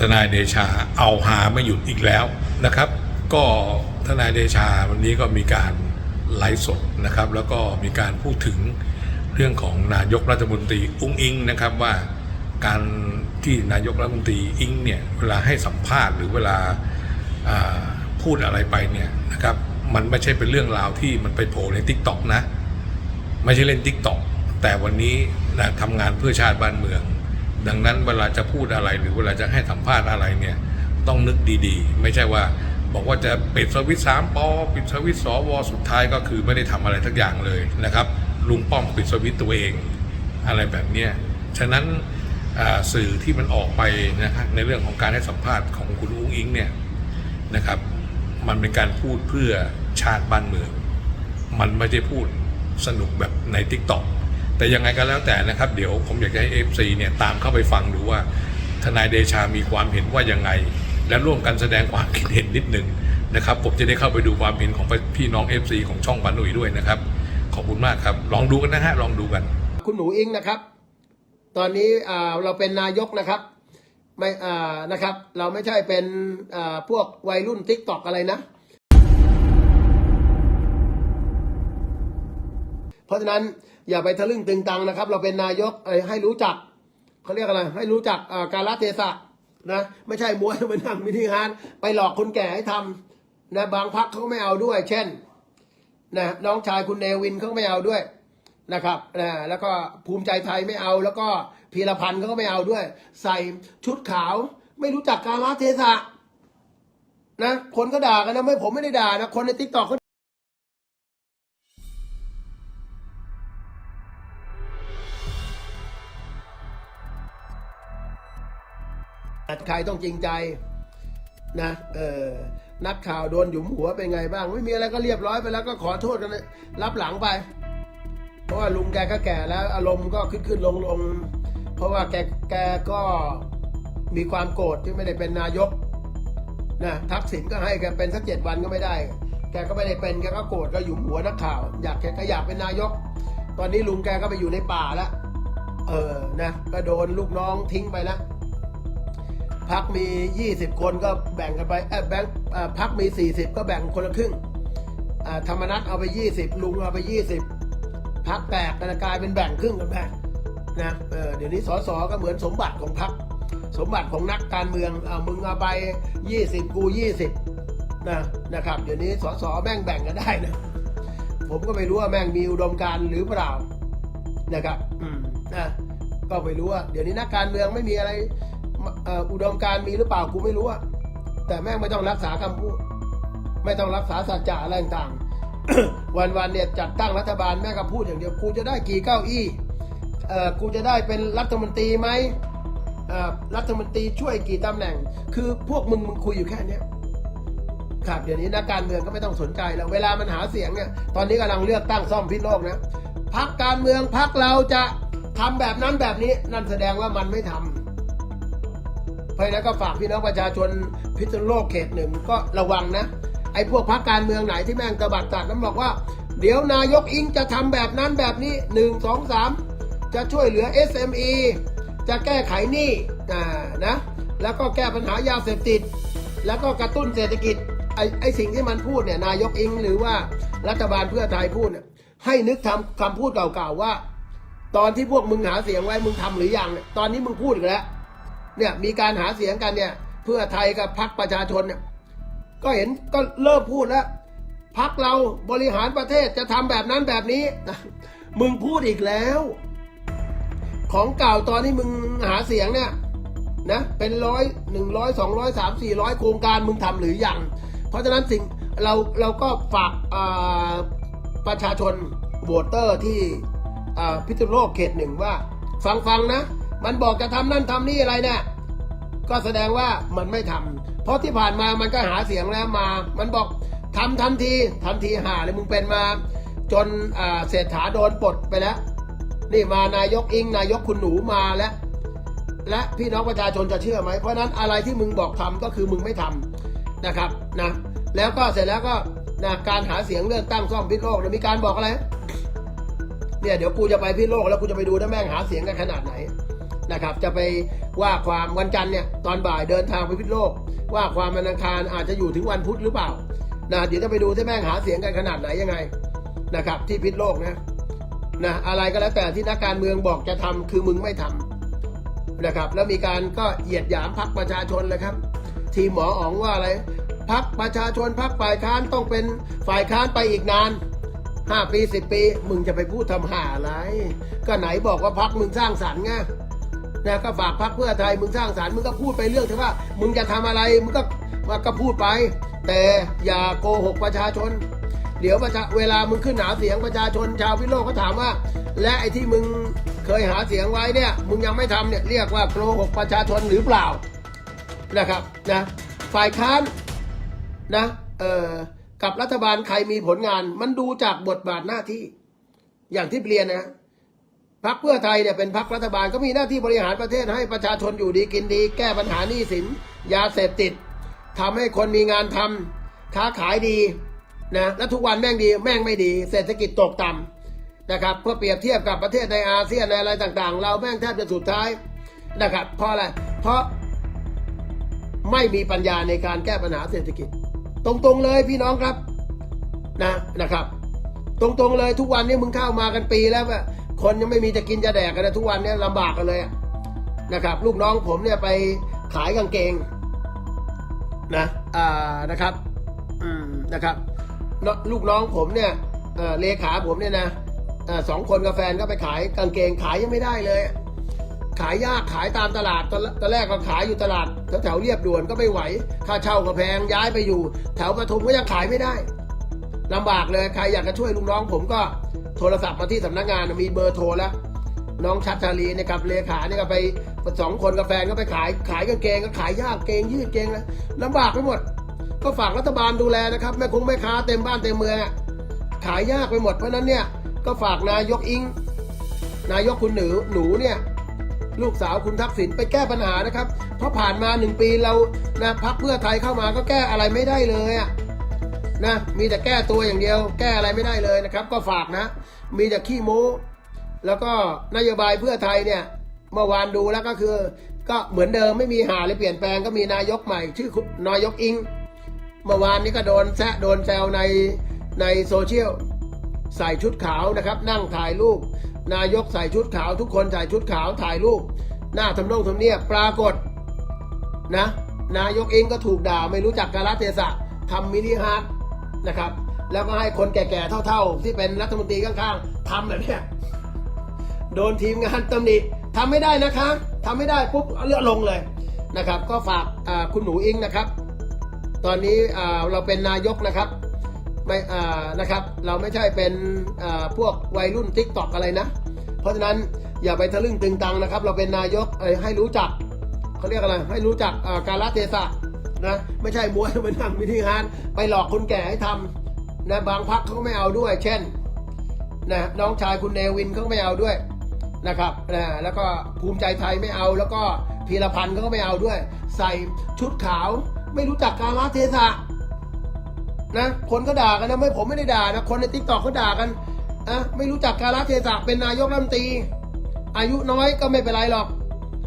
ทนายเดชาเอาหาไม่หยุดอีกแล้วนะครับ ก็ทนายเดชาวันนี้ก็มีการไลฟ์สดนะครับ แล้วก็มีการพูดถึงเรื่องของนายกรัฐมนตรีอุ้งอิงนะครับว่าการที่นายกรัฐมนตรีอิงเนี่ยเวลาให้สัมภาษณ์หรือเวลาาพูดอะไรไปเนี่ยนะครับมันไม่ใช่เป็นเรื่องราวที่มันไปโผล่ในทิกตอกนะ ไม่ใช่เล่นทิกตอกแต่วันนี้นะทำงานเพื่อชาติบ้านเมือง ดังนั้นเวลาจะพูดอะไรหรือเวลาจะให้สัมภาษณ์อะไรเนี่ยต้องนึกดีๆ ไม่ใช่ว่าบอกว่าจะปิดสวิตช์สามปอปิดสวิตช์สวสุดท้ายก็คือไม่ได้ทำอะไรทักอย่างเลยนะครับ ลุงป้อมปิดสวิตตัวเอง อะไรแบบเนี้ยฉะนั้นสื่อที่มันออกไปนะครับในเรื่องของการให้สัมภาษณ์ของคุณอุ้งอิงเนี่ยนะครับ มันเป็นการพูดเพื่อชาติบ้านเมือง มันไม่ได้พูดสนุกแบบใน t ิ k t o k แต่ยังไงก็แล้วแต่นะครับ เดี๋ยวผมอยากให้ FC เนี่ยตามเข้าไปฟังดูว่า ทนายเดชามีความเห็นว่ายังไง และร่วมกันแสดงความคิดเห็นนิดหนึ่งนะครับ ผมจะได้เข้าไปดูความเห็นของพี่น้อง FC ของช่องปาหนุ่ยด้วยนะครับ ขอบคุณมากครับ ลองดูกันนะฮะลองดูกันคุณหนูอิงนะครับ ตอนนี้เราเป็นนายกนะครับไม่นะครับ เราไม่ใช่เป็นพวกวัยรุ่นทิกตอกอะไรนะ เพราะฉะนั้นอย่าไปทะลึ่งตึงตังนะครับ เราเป็นนายกให้รู้จักเขาเรียกอะไรให้รู้จักการละเทศะนะไม่ใช่มวยไปนั่งมินิฮานไปหลอกคนแก่ให้ทำนะบางพักเขาไม่เอาด้วย เช่นนะน้องชายคุณเนวินเขาไม่เอาด้วยนะครับนะแล้วก็ภูมิใจไทยไม่เอา แล้วก็พีรพันธ์เขาก็ไม่เอาด้วย ใส่ชุดขาว ไม่รู้จักการละเทศะนะคนก็ด่ากันนะไม่ผมไม่ได้ด่านะคนในทิกต็อกเขา ใครต้องจริงใจนะเออนักข่าวโดนหยุมหัวเป็นไงบ้าง ไม่มีอะไรก็เรียบร้อยไปแล้วก็ขอโทษกันรับหลังไป เพราะว่าลุงแกก็แก่แล้วอารมณ์ก็ขึ้นขึ้นลงลงเพราะว่าแกแกก็มีความโกรธที่ไม่ได้เป็นนายกนะทักษิณก็ให้แกเป็นสักเจ็ดวันก็ไม่ได้ แกก็ไม่ได้เป็นแกก็โกรธก็หยุมหัวนักข่าว อยากแกก็อยากเป็นนายก ตอนนี้ลุงแกก็ไปอยู่ในป่าแล้วเออนะก็โดนลูกน้องทิ้งไปแล้ว พักมี 20 คนก็แบ่งกันไปเออแบ่งพักมี 40 ก็แบ่งคนละครึ่งธรรมนัตเอาไป 20 ลุงเอาไป 20 พักแตกกันกลายเป็นแบ่งครึ่งกันแบ่งนะเเดี๋ยวนี้สสก็เหมือนสมบัติของพักสมบัติของนักการเมืองเอามึงเอาไป 20 กู 20นะนะครับ เดี๋ยวนี้สสแบ่งแบ่งกันได้นะผมก็ไม่รู้ว่าแม่งมีอุดมการหรือเปล่านะครับอืมนะก็ไม่รู้ว่าเดี๋ยวนี้นักการเมืองไม่มีอะไร อุดมการมีหรือเปล่ากูไม่รู้อะแต่แม่งไม่ต้องรักษาคำพูด ไม่ต้องรักษาสัจจะอะไรต่างๆวันเนี่ยจัดตั้งรัฐบาลแม่ก็พูดอย่างเดียวกูจะได้กี่เก้าอี้เออกูจะได้เป็นรัฐมนตรีไหมรัฐมนตรีช่วยกี่ตำแหน่ง คือพวกมึงมึงคุยอยู่แค่เนี้ยครับเดี๋ยวนี้นักการเมืองก็ไม่ต้องสนใจแล้ว เวลามันหาเสียงเนี่ยตอนนี้กำลังเลือกตั้งซ่อมพิษโลกนะพักการเมืองพักเราจะทำแบบนั้นแบบนี้นั่นแสดงว่ามันไม่ทำเพ ราะฉะนั้นก็ฝากพี่น้องประชาชนพิษณุโลกเขตหนึ่งก็ระวังนะ ไอ้พวกพรรคการเมืองไหนที่แม่งตะบัดตัดนั้นบอกว่า เดี๋ยวนายกอิงจะทำแบบนั้นแบบนี้หนึ่งสองสามจะช่วยเหลือ SME จะแก้ไขหนี้อ่านะ แล้วก็แก้ปัญหายาเสพติด แล้วก็กระตุ้นเศรษฐกิจไอ้ไอ้สิ่งที่มันพูดเนี่ยนายกอิงหรือว่ารัฐบาลเพื่อไทยพูดเนี่ยให้นึกทำคำพูดเก่าๆว่า ตอนที่พวกมึงหาเสียงไว้มึงทำหรือยังตอนนี้มึงพูดอีกแล้ว เนี่ยมีการหาเสียงกันเนี่ย เพื่อไทยกับพรรคประชาชนเนี่ยก็เห็นก็เริ่มพูดแล้วพรรคเราบริหารประเทศจะทำแบบนั้นแบบนี้ มึงพูดอีกแล้ว ของเก่าตอนที่มึงหาเสียงเนี่ยนะเป็นร้อยหนึ่งร้อยสองร้อยสามสี่ร้อยโครงการมึงทำหรือยัง เพราะฉะนั้นสิ่งเราเราก็ฝากประชาชนโหวตเตอร์ที่พิษณุโลกเขตหนึ่งว่า ฟังฟังนะ มันบอกจะทำนั่นทำนี่อะไรเนี่ย ก็แสดงว่ามันไม่ทำเพราะที่ผ่านมามันก็หาเสียงแล้วมา มันบอกทำทันทีทันทีหาเลยมึงเป็นมา จนเศรษฐาโดนปลดไปแล้ว นี่มานายกอิงนายกคุณหนูมาแล้วและพี่น้องประชาชนจะเชื่อไหม เพราะนั้นอะไรที่มึงบอกทำก็คือมึงไม่ทำนะครับนะแล้วก็เสร็จแล้วก็นะการหาเสียงเลือกตั้งซ่อมพิษโลกเนี่ยมีการบอกอะไรเนี่ยเดี๋ยวกูจะไปพิษโลกแล้วกูจะไปดูนะแม่งหาเสียงกันขนาดไหน นะครับ จะไปว่าความวันจันทร์เนี่ยตอนบ่ายเดินทางไปพิษโลก ว่าความวันอังคารอาจจะอยู่ถึงวันพุธหรือเปล่านะเดี๋ยวจะไปดูที่แม่งหาเสียงกันขนาดไหนยังไงนะครับ ที่พิษโลกนะนะอะไรก็แล้วแต่ที่นักการเมืองบอกจะทำคือมึงไม่ทำนะครับ แล้วมีการก็เหยียดหยามพักประชาชนเลยครับ ทีหมออ๋องว่าอะไรพักประชาชนพักฝ่ายค้านต้องเป็นฝ่ายค้านไปอีกนานห้าปีสิบปี มึงจะไปพูดทำหาอะไร ก็ไหนบอกว่าพักมึงสร้างสรรค์ไง นะก็ฝากพักเพื่อไทยมึงสร้างสรรค์มึงก็พูดไปเรื่องที่ว่า มึงจะทำอะไรมึงก็ว่าก็พูดไป แต่อย่าโกหกประชาชน เดี๋ยวประชาเวลามึงขึ้นหาเสียงประชาชนชาวพิโลกเขาถามว่า และไอ้ที่มึงเคยหาเสียงไว้เนี่ย มึงยังไม่ทำเนี่ยเรียกว่าโกหกประชาชนหรือเปล่านะครับนะฝ่ายค้านนะเอ่อกับรัฐบาลใครมีผลงาน มันดูจากบทบาทหน้าที่ อย่างที่เรียนนะ พรรคเพื่อไทยเนี่ยเป็นพรรครัฐบาลก็มีหน้าที่บริหารประเทศให้ประชาชนอยู่ดีกินดี แก้ปัญหาหนี้สิน ยาเสพติดทำให้คนมีงานทำค้าขายดีนะและทุกวันแม่งดีแม่งไม่ดี เศรษฐกิจตกต่ำนะครับเพื่อเปรียบเทียบกับประเทศในอาเซียนในอะไรต่างๆ เราแม่งแทบจะสุดท้ายนะครับเพราะอะไรเพราะไม่มีปัญญาในการแก้ปัญหาเศรษฐกิจ ตรงๆเลยพี่น้องครับนะนะครับ ตรงๆเลยทุกวันนี้มึงเข้ามากันปีแล้วอะ คนยังไม่มีจะกินจะแดกกันนะทุกวันเนี้ลำบากกันเลยอะนะครับ ลูกน้องผมเนี่ยไปขายกางเกงนะอ่านะครับอืมนะครับนลูกน้องผมเนี่ยเอ่อเลขาผมเนี่ยนะเอ่อสองคนกับแฟนก็ไปขายกางเกงขายยังไม่ได้เลย ขายยากขายตามตลาดตอนตอนแรกก็ขายอยู่ตลาดแถวๆเรียบด่วนก็ไม่ไหว ค่าเช่าก็แพงย้ายไปอยู่ แถวปทุมก็ยังขายไม่ได้ลำบากเลยใครอยากจะช่วยลูกน้องผมก็ โทรศัพท์มาที่สำนักงานมีเบอร์โทรแล้วน้องชัดชาลีเนี่ยกับเลขาเนี่ยก็ไปสองคนกับแฟนก็ไปขายขายกางเกงก็ขายยากเกงยืดเกงแล้วลำบากไปหมด ก็ฝากรัฐบาลดูแลนะครับแม่คงแม่ค้าเต็มบ้านเต็มเมืองขายยากไปหมดเพราะนั้นเนี่ยก็ฝากนายกอิง นายกคุณหนูหนูเนี่ยลูกสาวคุณทักษิณไปแก้ปัญหานะครับ เพราะผ่านมาหนึ่งปีเรานะพักเพื่อไทยเข้ามาก็แก้อะไรไม่ได้เลยอะ นะมีแต่แก้ตัวอย่างเดียว แก้อะไรไม่ได้เลยนะครับ ก็ฝากนะ มีแต่ขี้โม้แล้วก็นโยบายเพื่อไทยเนี่ยเมื่อวานดูแล้วก็คือ ก็เหมือนเดิมไม่มีหาเลยเปลี่ยนแปลงก็มีนายกใหม่ ชื่อนายกอิงเมื่อวานนี้ก็โดนแซะโดนแซวในในโซเชียลใส่ชุดขาวนะครับ นั่งถ่ายรูป นายกใส่ชุดขาว ทุกคนใส่ชุดขาวถ่ายรูป หน้าทำนองทำเนียบปรากฏนะ นายกเองก็ถูกด่าไม่รู้จักกาลเทศะทำมินิฮาร์ด นะครับ แล้วก็ให้คนแก่ๆเท่า ๆ ที่เป็นรัฐมนตรีข้างๆทำแบบนี้โดนทีมงานตำหนิทำไม่ได้นะคะทำไม่ได้ปุ๊บเลือดลงเลยนะครับ ก็ฝากคุณหนูอิงนะครับ ตอนนี้เราเป็นนายกนะครับไม่นะครับ เราไม่ใช่เป็นพวกวัยรุ่นทิกตอกอะไรนะ เพราะฉะนั้นอย่าไปทะลึ่งตึงตังนะครับ เราเป็นนายกให้รู้จักเขาเรียกอะไรให้รู้จักการละเทศะ นะไม่ใช่มวยมานั่งวิธีงานไปหลอกคนแก่ให้ทำนะบางพักเขาก็ไม่เอาด้วย เช่นนะน้องชายคุณเนวินเขาก็ไม่เอาด้วยนะครับนะแล้วก็ภูมิใจไทยไม่เอา แล้วก็พีรพันธ์เขาก็ไม่เอาด้วย ใส่ชุดขาวไม่รู้จักการละเทศะนะคนก็ด่ากันนะไม่ผมไม่ได้ด่านะคนในทิกตอกเขาด่ากันอะไม่รู้จักกาลเทศะเป็นนายกรัฐมนตรีอายุน้อยก็ไม่เป็นไรหรอก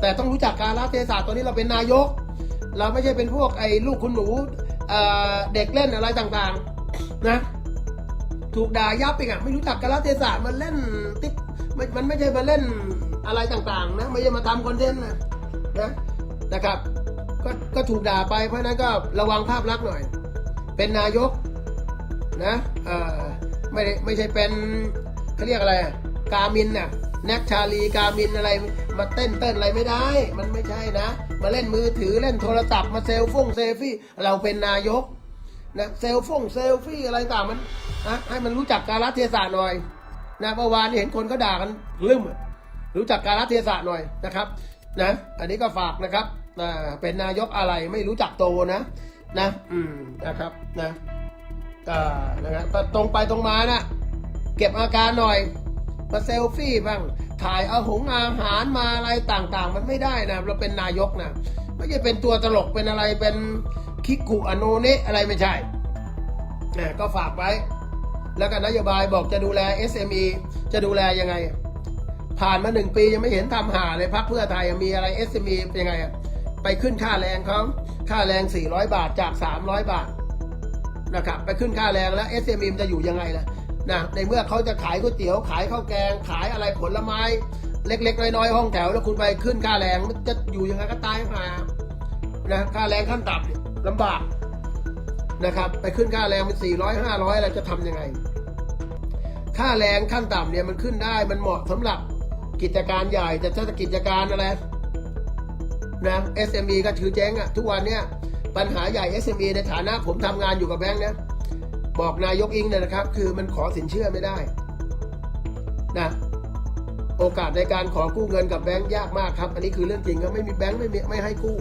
แต่ต้องรู้จักกาลเทศะตอนนี้เราเป็นนายก เราไม่ใช่เป็นพวกไอ้ลูกคุณหนูเเด็กเล่นอะไรต่างๆ นะ ถูกด่ายับอีกอะไม่รู้จักกาลเทศะมันเล่นติ๊กมันมันไม่ใช่มาเล่นอะไรต่างๆ นะ ไม่ใช่มาทำคอนเทนต์นะนะนะครับก็ก็ถูกด่าไปเพราะนั้นก็ระวังภาพลักษณ์หน่อย เป็นนายกนะเออไม่ไม่ใช่เป็นเขาเรียกอะไรกามินน่ะแนกชาลีกามินอะไรมาเต้นเต้นอะไรไม่ได้ มันไม่ใช่นะ มาเล่นมือถือเล่นโทรศัพท์มาเซลฟงเซลฟี่เราเป็นนายกนะเซลฟงเซลฟี่อะไรต่างมันนะให้มันรู้จักกาลเทศะหน่อยนะเมื่อวานนี้เห็นคนก็ด่ากันลืมรู้จักกาลเทศะหน่อยนะครับนะอันนี้ก็ฝากนะครับอ่าเป็นนายกอะไรไม่รู้จักโตนะนะอืมนะครับนะก็นะครับตรงไปตรงมานะเก็บอาการหน่อยมาเซลฟี่บ้าง ถ่ายเอาหงอาหารมาอะไรต่างๆ มันไม่ได้นะ เราเป็นนายกนะ ไม่ใช่เป็นตัวตลกเป็นอะไรเป็นคิกุอโนเนะอะไรไม่ใช่นะก็ฝากไว้ แล้วก็นโยบายบอกจะดูแล SME จะดูแลยังไง ผ่านมาหนึ่งปียังไม่เห็นทำหาเลยพักเพื่อไทยมีอะไร SME เป็นยังไงไปขึ้นค่าแรงเขาค่าแรง 400 บาทจาก 300 บาทนะครับไปขึ้นค่าแรงแล้ว SME มันจะอยู่ยังไงล่ะ นะในเมื่อเขาจะขายก๋วยเตี๋ยวขายข้าวแกง ขายอะไรผลไม้ เล็ก ๆ น้อยๆห้องแถว แล้วคุณไปขึ้นค่าแรงมันจะอยู่ยังไงก็ตายหานะค่าแรงขั้นต่ำเนี่ยลำบากนะครับ ไปขึ้นค่าแรงเป็น400 500อยอะไรจะทำยังไง ค่าแรงขั้นต่ำเนี่ยมันขึ้นได้มันเหมาะสำหรับกิจการใหญ่แต่ถ้ากิจการอะไรนะ SME ก็ถือเจ๊งอะทุกวันเนี่ยปัญหาใหญ่ SME ในฐานะผมทำงานอยู่กับแบงค์เนะ บอกนายกอิงเนี่ยนะครับ คือมันขอสินเชื่อไม่ได้นะโอกาสในการขอกู้เงินกับแบงค์ยากมากครับ อันนี้คือเรื่องจริงครับไม่มีแบงค์ไม่มีไม่ให้กู้